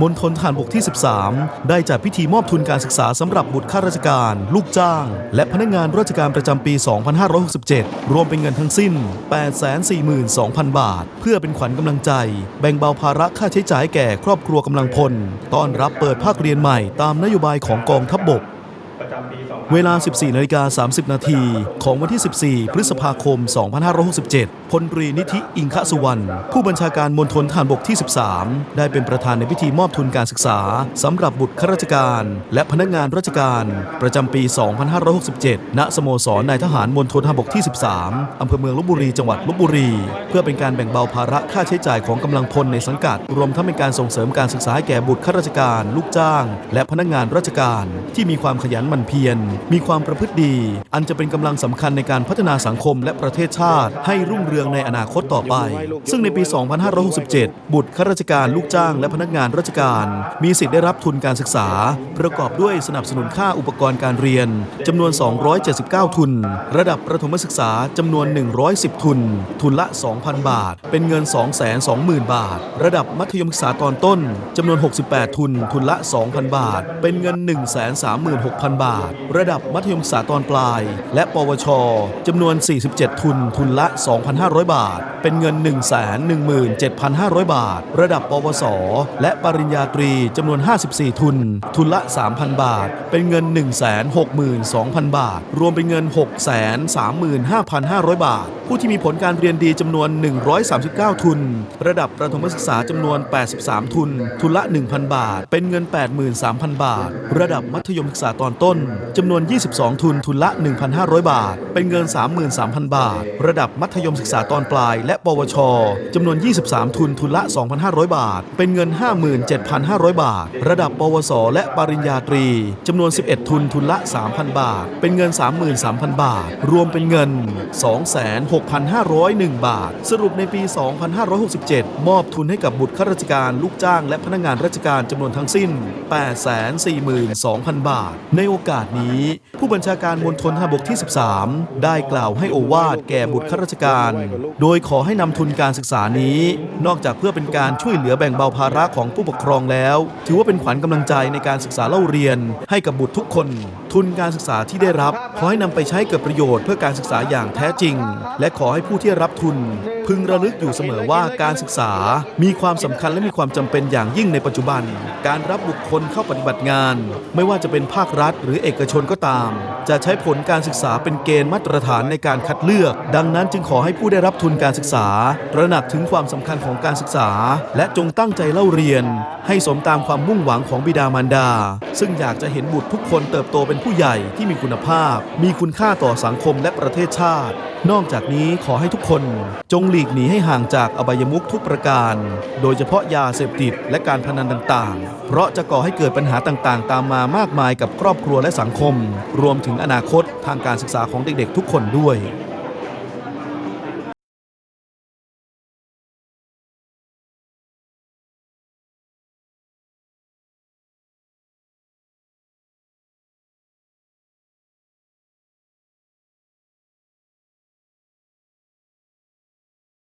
มณฑลทหารบกที่ 13 ได้จัดพิธีมอบทุนการศึกษาสำหรับบุตรข้าราชการ ลูกจ้าง และพนักงานราชการประจำปี 2567 รวมเป็นเงินทั้งสิ้น 842,000 บาท เพื่อเป็นขวัญกำลังใจ แบ่งเบาภาระค่าใช้จ่ายแก่ครอบครัวกำลังพล ต้อนรับเปิดภาคเรียนใหม่ตามนโยบายของกองทัพบบก เวลา 14นาฬิกา30 นาทีของวันที่ 14 พฤษภาคม 2567 พลตรีนิธิอิงคสุวรรณ ผู้บัญชาการมณฑลทหารบกที่ 13 ได้เป็นประธานในพิธีมอบทุนการศึกษาสำหรับบุตรข้าราชการ และพนักงานราชการ ประจำปี 2567 ณ สโมสรนายทหารมณฑลทหารบกที่ 13 อำเภอเมืองลบบุรี จังหวัดลบบุรี เพื่อเป็นการแบ่งเบาภาระค่าใช้จ่ายของกำลังพลในสังกัด รวมทั้งเป็นการส่งเสริมการศึกษาให้แก่บุตรข้าราชการ ลูกจ้าง และพนักงานราชการ ที่มีความขยันหมั่นเพียรมีความประพฤติดี อันจะเป็นกำลังสำคัญในการพัฒนาสังคมและประเทศชาติ ให้รุ่งเรืองในอนาคตต่อไป ซึ่งในปี 2567 บุตรข้าราชการลูกจ้างและพนักงานราชการ มีสิทธิ์ได้รับทุนการศึกษา ประกอบด้วยสนับสนุนค่าอุปกรณ์การเรียนจำนวน 279 ทุน ระดับประถมศึกษาจำนวน 110 ทุน ทุนละ 2,000 บาท เป็นเงิน 220,000 บาท ระดับมัธยมศึกษาตอนต้นจำนวน 68 ทุน ทุนละ 2,000 บาท เป็นเงิน 136,000 บาท ระดับมัธยมศึกษาตอนปลาย และปวชจำนวน 47 ทุน ทุนละ 2,500 บาท เป็นเงิน 117,500 บาท ระดับปวส และปริญญาตรีจำนวน 54 ทุน ทุนละ 3,000 บาท เป็นเงิน 162,000 บาท รวมเป็นเงิน 635,500 บาท ผู้ที่มีผลการเรียนดีจำนวน 139 ทุน ระดับประถมศึกษาจำนวน 83 ทุน ทุนละ 1,000 บาท เป็นเงิน 83,000 บาท ระดับมัธยมศึกษาตอนต้นจำนวนวน 22 ทุน ทุนละ 1,500 บาท เป็นเงิน 33,000 บาท ระดับมัธยมศึกษาตอนปลาย และ ปวช จำนวน 23 ทุน ทุนละ 2,500 บาท เป็นเงิน 57,500 บาท ระดับ ปวส และปริญญาตรี จำนวน 11 ทุน ทุนละ 3,000 บาท เป็นเงิน 33,000 บาท รวมเป็นเงิน 26,501 บาท สรุปในปี 2567 มอบทุนให้กับบุตรข้าราชการลูกจ้างและพนักงานราชการจำนวนทั้งสิ้น 842,000 บาท ในโอกาสนี้ผู้บัญชาการมณฑลทหารบกที่ 13 ได้กล่าวให้โอวาทแก่บุตรข้าราชการ โดยขอให้นำทุนการศึกษานี้ นอกจากเพื่อเป็นการช่วยเหลือแบ่งเบาภาระของผู้ปกครองแล้ว ถือว่าเป็นขวัญกำลังใจในการศึกษาเล่าเรียน ให้กับบุตรทุกคน ทุนการศึกษาที่ได้รับ ขอให้นำไปใช้เกิดประโยชน์เพื่อการศึกษาอย่างแท้จริง และขอให้ผู้ที่รับทุน พึงระลึกอยู่เสมอว่าการศึกษามีความสำคัญและมีความจำเป็นอย่างยิ่งในปัจจุบัน การรับบุคคลเข้าปฏิบัติงาน ไม่ว่าจะเป็นภาครัฐ หรือเอกชนก็ตาม จะใช้ผลการศึกษาเป็นเกณฑ์มาตรฐานในการคัดเลือก ดังนั้นจึงขอให้ผู้ได้รับทุนการศึกษาตระหนักถึงความสำคัญของการศึกษา และจงตั้งใจเล่าเรียน ให้สมตามความมุ่งหวังของบิดามารดา ซึ่งอยากจะเห็นบุตรทุกคนเติบโตเป็นผู้ใหญ่ที่มีคุณภาพ มีคุณค่าต่อสังคมและประเทศชาติ นอกจากนี้ขอให้ทุกคนจงหลีกหนีให้ห่างจากอบายมุขทุกประการ โดยเฉพาะยาเสพติดและการพนันต่างๆ เพราะจะก่อให้เกิดปัญหาต่างๆ ตามมามากมายกับครอบครัวและสังคม รวมถึงอนาคตทางการศึกษาของเด็กๆ ทุกคนด้วย